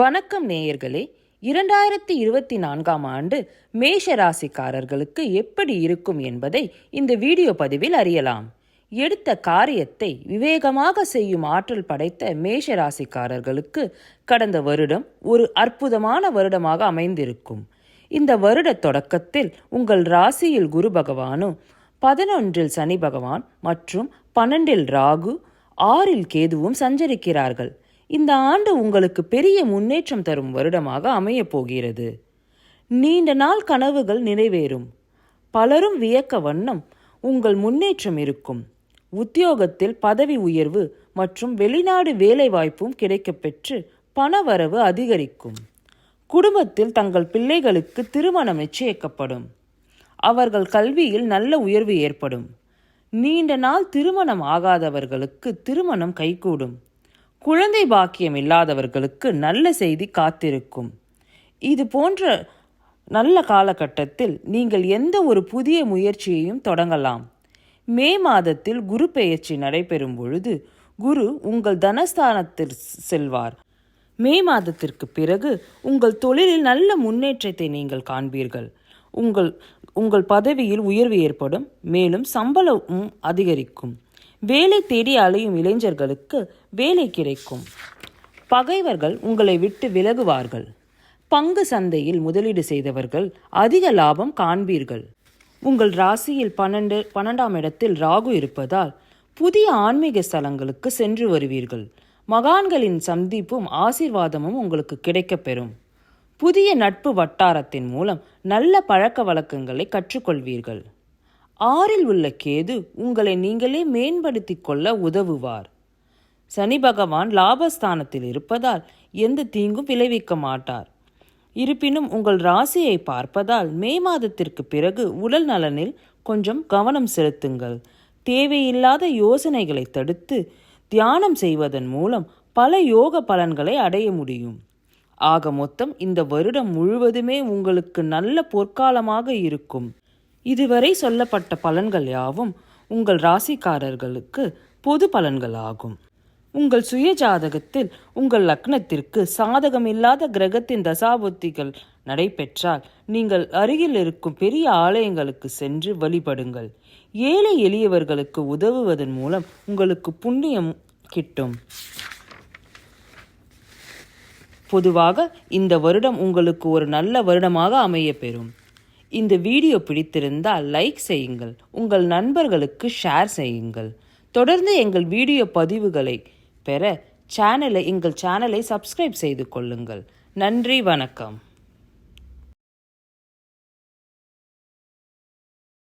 வணக்கம் நேயர்களே இரண்டாயிரத்தி இருபத்தி நான்காம் ஆண்டு மேஷ ராசிக்காரர்களுக்கு எப்படி இருக்கும் என்பதை இந்த வீடியோ பதிவில் அறியலாம். எடுத்த காரியத்தை விவேகமாக செய்யும் ஆற்றல் படைத்த மேஷ ராசிக்காரர்களுக்கு கடந்த வருடம் ஒரு அற்புதமான வருடமாக அமைந்திருக்கும். இந்த வருட தொடக்கத்தில் உங்கள் ராசியில் குரு பகவானும் பதினொன்றில் சனி பகவான் மற்றும் பன்னெண்டில் ராகு ஆறில் கேதுவும் சஞ்சரிக்கிறார்கள். இந்த ஆண்டு உங்களுக்கு பெரிய முன்னேற்றம் தரும் வருடமாக அமையப் போகிறது. நீண்ட நாள் கனவுகள் நிறைவேறும். பலரும் வியக்க வண்ணம் உங்கள் முன்னேற்றம் இருக்கும். உத்தியோகத்தில் பதவி உயர்வு மற்றும் வெளிநாடு வேலைவாய்ப்பும் கிடைக்கப்பெற்று பணவரவு அதிகரிக்கும். குடும்பத்தில் தங்கள் பிள்ளைகளுக்கு திருமணம் நிச்சயிக்கப்படும். அவர்கள் கல்வியில் நல்ல உயர்வு ஏற்படும். நீண்ட நாள் திருமணம் ஆகாதவர்களுக்கு திருமணம் கைகூடும். குழந்தை பாக்கியம் இல்லாதவர்களுக்கு நல்ல செய்தி காத்திருக்கும். இது போன்ற நல்ல காலகட்டத்தில் நீங்கள் எந்த ஒரு புதிய முயற்சியையும் தொடங்கலாம். மே மாதத்தில் குரு பெயர்ச்சி நடைபெறும் பொழுது குரு உங்கள் தனஸ்தானத்தில் செல்வார். மே மாதத்திற்கு பிறகு உங்கள் தொழிலில் நல்ல முன்னேற்றத்தை நீங்கள் காண்பீர்கள். உங்கள் உங்கள் பதவியில் உயர்வு ஏற்படும் மேலும் சம்பளமும் அதிகரிக்கும். வேலை தேடி அலையும் இளைஞர்களுக்கு வேலை கிடைக்கும். பகைவர்கள் உங்களை விட்டு விலகுவார்கள். பங்கு சந்தையில் முதலீடு செய்தவர்கள் அதிக லாபம் காண்பீர்கள். உங்கள் ராசியில் பன்னெண்டு பன்னெண்டாம் இடத்தில் ராகு இருப்பதால் புதிய ஆன்மீக ஸ்தலங்களுக்கு சென்று வருவீர்கள். மகான்களின் சந்திப்பும் ஆசீர்வாதமும் உங்களுக்கு கிடைக்கப்பெறும் புதிய நட்பு வட்டாரத்தின் மூலம் நல்ல பழக்க வழக்கங்களை கற்றுக்கொள்வீர்கள். ஆறில் உள்ள கேது உங்களை நீங்களே மேம்படுத்திக் கொள்ள உதவுவார். சனி பகவான் லாபஸ்தானத்தில் இருப்பதால் எந்த தீங்கும் விளைவிக்க மாட்டார். இருப்பினும் உங்கள் ராசியை பார்ப்பதால் மே மாதத்திற்கு பிறகு உடல் நலனில் கொஞ்சம் கவனம் செலுத்துங்கள். தேவையில்லாத யோசனைகளை தடுத்து தியானம் செய்வதன் மூலம் பல யோக பலன்களை அடைய முடியும். ஆக மொத்தம் இந்த வருடம் முழுவதுமே உங்களுக்கு நல்ல பொற்காலமாக இருக்கும். இதுவரை சொல்லப்பட்ட பலன்கள் யாவும் உங்கள் ராசிக்காரர்களுக்கு பொது பலன்களாகும். உங்கள் சுய ஜாதகத்தில் உங்கள் லக்னத்திற்கு சாதகமில்லாத கிரகத்தின் தசாபுத்திகள் நடைபெற்றால் நீங்கள் அருகில் இருக்கும் பெரிய ஆலயங்களுக்கு சென்று வழிபடுங்கள். ஏழை எளியவர்களுக்கு உதவுவதன் மூலம் உங்களுக்கு புண்ணியம் கிட்டும். பொதுவாக இந்த வருடம் உங்களுக்கு ஒரு நல்ல வருடமாக அமைய பெறும் இந்த வீடியோ பிடித்திருந்தால் லைக் செய்யுங்கள் உங்கள் நண்பர்களுக்கு ஷேர் செய்யுங்கள். தொடர்ந்து எங்கள் வீடியோ பதிவுகளை பெற சேனலை எங்கள் சேனலை சப்ஸ்கிரைப் செய்து கொள்ளுங்கள். நன்றி வணக்கம்.